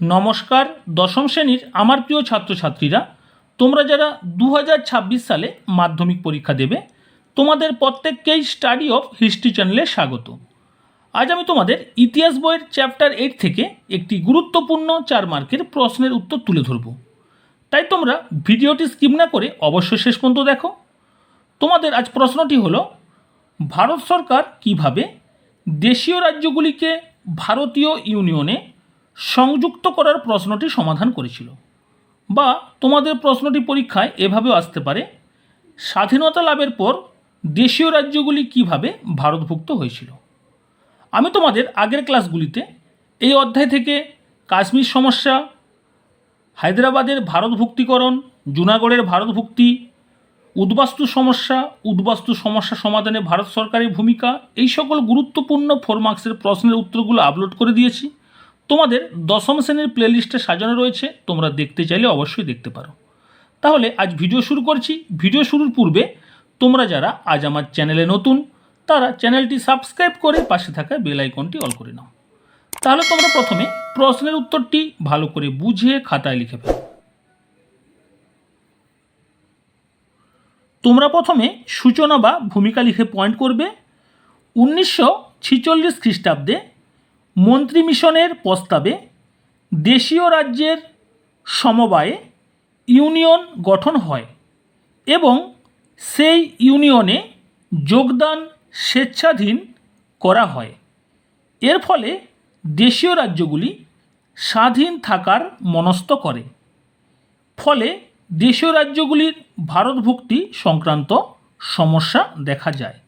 নমস্কার, দশম শ্রেণির আমার প্রিয় ছাত্রছাত্রীরা, তোমরা যারা দু হাজার ছাব্বিশ সালে মাধ্যমিক পরীক্ষা দেবে, তোমাদের প্রত্যেককেই স্টাডি অফ হিস্ট্রি চ্যানেলে স্বাগত। আজ আমি তোমাদের ইতিহাস বইয়ের চ্যাপ্টার এইট থেকে একটি গুরুত্বপূর্ণ চার মার্কের প্রশ্নের উত্তর তুলে ধরব। তাই তোমরা ভিডিওটি স্কিপ না করে অবশ্যই শেষ পর্যন্ত দেখো। তোমাদের আজ প্রশ্নটি হলো, ভারত সরকার কীভাবে দেশীয় রাজ্যগুলিকে ভারতীয় ইউনিয়নে সংযুক্ত করার প্রশ্নটি সমাধান করেছিল। বা তোমাদের প্রশ্নটি পরীক্ষায় এভাবেও আসতে পারে, স্বাধীনতা লাভের পর দেশীয় রাজ্যগুলি কীভাবে ভারতভুক্ত হয়েছিল? আমি তোমাদের আগের ক্লাসগুলিতে এই অধ্যায় থেকে কাশ্মীর সমস্যা, হায়দ্রাবাদের ভারতভুক্তিকরণ, জুনাগড়ের ভারতভুক্তি, উদ্বাস্তু সমস্যা উদ্বাস্তু সমস্যা সমাধানে ভারত সরকারের ভূমিকা, এই সকল গুরুত্বপূর্ণ ফোর মার্কসের প্রশ্নের উত্তরগুলো আপলোড করে দিয়েছি। তোমাদের দশম শ্রেণির প্লেলিস্টে সাজানো রয়েছে, তোমরা দেখতে চাইলে অবশ্যই দেখতে পারো। তাহলে আজ ভিডিও শুরু করছি। ভিডিও শুরুর পূর্বে তোমরা যারা আজ আমার চ্যানেলে নতুন, তারা চ্যানেলটি সাবস্ক্রাইব করে পাশে থাকা বেল আইকনটি অল করে নাও। তাহলে তোমরা প্রথমে প্রশ্নের উত্তরটি ভালো করে বুঝে খাতায় লিখে ফেলো। তোমরা প্রথমে সূচনা বা ভূমিকা লিখে পয়েন্ট করবে। উনিশশো ছিচল্লিশ খ্রিস্টাব্দে মন্ত্রী মিশনের প্রস্তাবে দেশীয় রাজ্যের সমবায়ে ইউনিয়ন গঠন হয় এবং সেই ইউনিয়নে যোগদান স্বেচ্ছাধীন করা হয়। এর ফলে দেশীয় রাজ্যগুলি স্বাধীন থাকার মনস্থ করে। ফলে দেশীয় রাজ্যগুলির ভারতভুক্তি সংক্রান্ত সমস্যা দেখা যায়।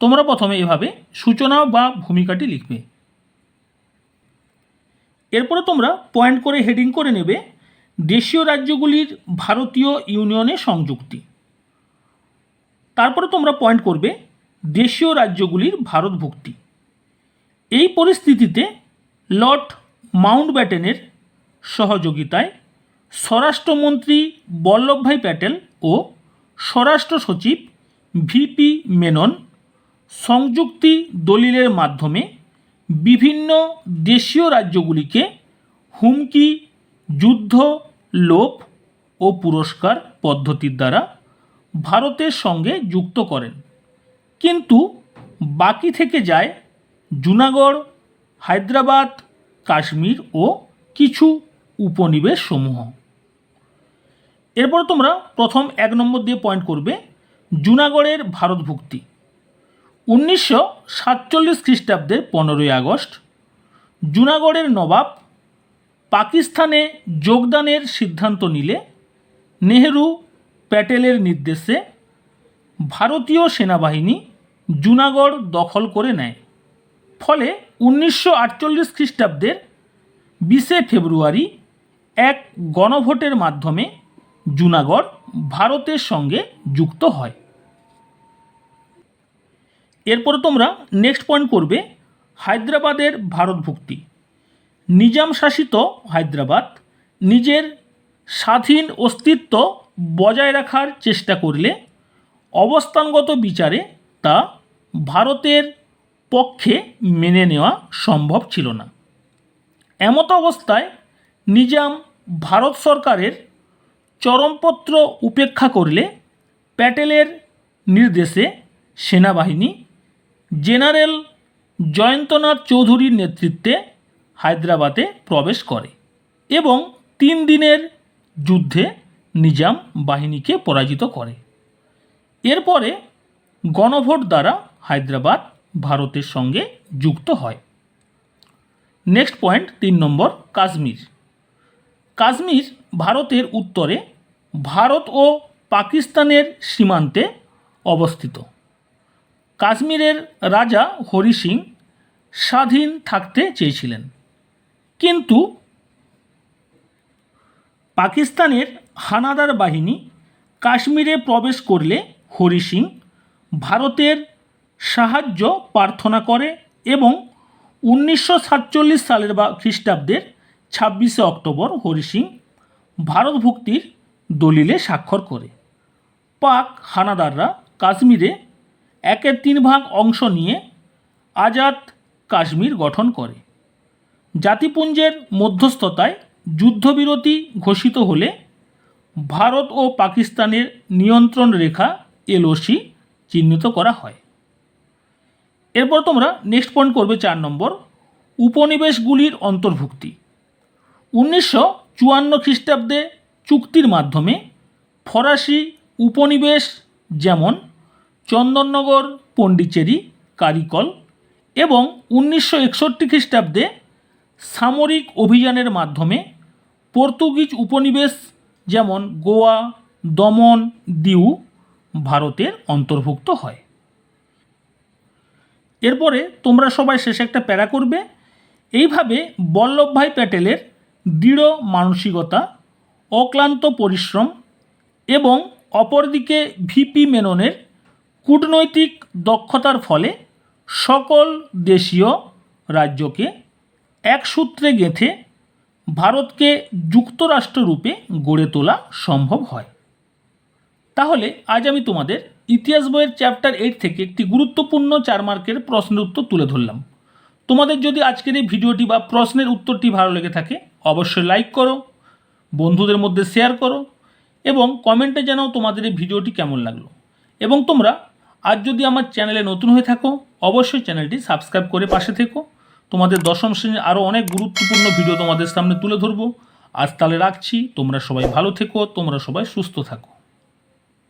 তোমরা প্রথমে এভাবে সূচনা বা ভূমিকাটি লিখবে। এরপরে তোমরা পয়েন্ট করে হেডিং করে নেবে দেশীয় রাজ্যগুলির ভারতীয় ইউনিয়নে সংযুক্তি। তারপরে তোমরা পয়েন্ট করবে দেশীয় রাজ্যগুলির ভারতভুক্তি এই পরিস্থিতিতে লর্ড মাউন্টব্যাটেনের সহযোগিতায় স্বরাষ্ট্রমন্ত্রী বল্লভভাই প্যাটেল ও স্বরাষ্ট্র সচিব ভিপি মেনন সংযুক্তি দলিলের মাধ্যমে বিভিন্ন দেশীয় রাজ্যগুলিকে হুমকি, যুদ্ধ লোভ ও পুরস্কার পদ্ধতির দ্বারা ভারতের সঙ্গে যুক্ত করেন। কিন্তু বাকি থেকে যায় জুনাগড়, হায়দ্রাবাদ, কাশ্মীর ও কিছু উপনিবেশ সমূহ এরপর তোমরা প্রথম এক নম্বর দিয়ে পয়েন্ট করবে, জুনাগড়ের ভারতভুক্তি। উনিশশো সাতচল্লিশ খ্রিস্টাব্দে পনেরোই আগস্ট জুনাগড়ের নবাব পাকিস্তানে যোগদানের সিদ্ধান্ত নিলে নেহেরু প্যাটেলের নির্দেশে ভারতীয় সেনাবাহিনী জুনাগড় দখল করে নেয়। ফলে উনিশশো আটচল্লিশ খ্রিস্টাব্দের বিশে ফেব্রুয়ারি এক গণভোটের মাধ্যমে জুনাগড় ভারতের সঙ্গে যুক্ত হয়। এরপরে তোমরা নেক্সট পয়েন্ট করবে হায়দ্রাবাদের ভারতভুক্তি নিজাম শাসিত হায়দ্রাবাদ নিজের স্বাধীন অস্তিত্ব বজায় রাখার চেষ্টা করলে অবস্থানগত বিচারে তা ভারতের পক্ষে মেনে নেওয়া সম্ভব ছিল না। এমত অবস্থায় নিজাম ভারত সরকারের চরমপত্র উপেক্ষা করলে প্যাটেলের নির্দেশে সেনাবাহিনী জেনারেল জয়ন্তনাথ চৌধুরীর নেতৃত্বে হায়দ্রাবাদে প্রবেশ করে এবং তিন দিনের যুদ্ধে নিজাম বাহিনীকে পরাজিত করে। এরপরে গণভোট দ্বারা হায়দ্রাবাদ ভারতের সঙ্গে যুক্ত হয়। নেক্সট পয়েন্ট, তিন নম্বর, কাশ্মীর। কাশ্মীর ভারতের উত্তরে ভারত ও পাকিস্তানের সীমান্তে অবস্থিত। কাশ্মীরের রাজা হরি সিং স্বাধীন থাকতে চেয়েছিলেন। কিন্তু পাকিস্তানের হানাদার বাহিনী কাশ্মীরে প্রবেশ করলে হরি সিং ভারতের সাহায্য প্রার্থনা করে এবং উনিশশো সাতচল্লিশ সালের বা খ্রিস্টাব্দের ছাব্বিশে অক্টোবর হরি সিং ভারতভুক্তির দলিলে স্বাক্ষর করে। পাক হানাদাররা কাশ্মীরে একের তিন ভাগ অংশ নিয়ে আজাদ কাশ্মীর গঠন করে। জাতিপুঞ্জের মধ্যস্থতায় যুদ্ধবিরতি ঘোষিত হলে ভারত ও পাকিস্তানের নিয়ন্ত্রণ রেখা এলওসি চিহ্নিত করা হয়। এরপর তোমরা নেক্সট পয়েন্ট করবে চার নম্বর, উপনিবেশগুলির অন্তর্ভুক্তি। উনিশশো চুয়ান্ন খ্রিস্টাব্দে চুক্তির মাধ্যমে ফরাসি উপনিবেশ যেমন চন্দননগর, পণ্ডিচেরি, কারিকল এবং উনিশশো একষট্টি খ্রিস্টাব্দে সামরিক অভিযানের মাধ্যমে পর্তুগিজ উপনিবেশ যেমন গোয়া, দমন, দিউ ভারতের অন্তর্ভুক্ত হয়। এরপরে তোমরা সবাই শেষে একটা প্যারা করবে। এইভাবে বল্লভভাই প্যাটেলের দৃঢ় মানসিকতা, অক্লান্ত পরিশ্রম এবং অপরদিকে ভিপি মেননের কূটনৈতিক দক্ষতার ফলে সকল দেশীয় রাজ্যকে এক সূত্রে গেঁথে ভারতকে যুক্তরাষ্ট্ররূপে গড়ে তোলা সম্ভব হয়। তাহলে আজ আমি তোমাদের ইতিহাস বইয়ের চ্যাপ্টার এইট থেকে একটি গুরুত্বপূর্ণ চার মার্কের প্রশ্নের উত্তর তুলে ধরলাম। তোমাদের যদি আজকের এই ভিডিওটি বা প্রশ্নের উত্তরটি ভালো লেগে থাকে, অবশ্যই লাইক করো, বন্ধুদের মধ্যে শেয়ার করো এবং কমেন্টে জানাও তোমাদের এই ভিডিওটি কেমন লাগল। এবং তোমরা আজ যদি আমার চ্যানেলে নতুন হয়ে থাকো, অবশ্যই চ্যানেলটি সাবস্ক্রাইব করে পাশে থেকো। তোমাদের দশম শ্রেণির আরও অনেক গুরুত্বপূর্ণ ভিডিও তোমাদের সামনে তুলে ধরবো। আজ তাহলে রাখছি। তোমরা সবাই ভালো থেকো, তোমরা সবাই সুস্থ থাকো।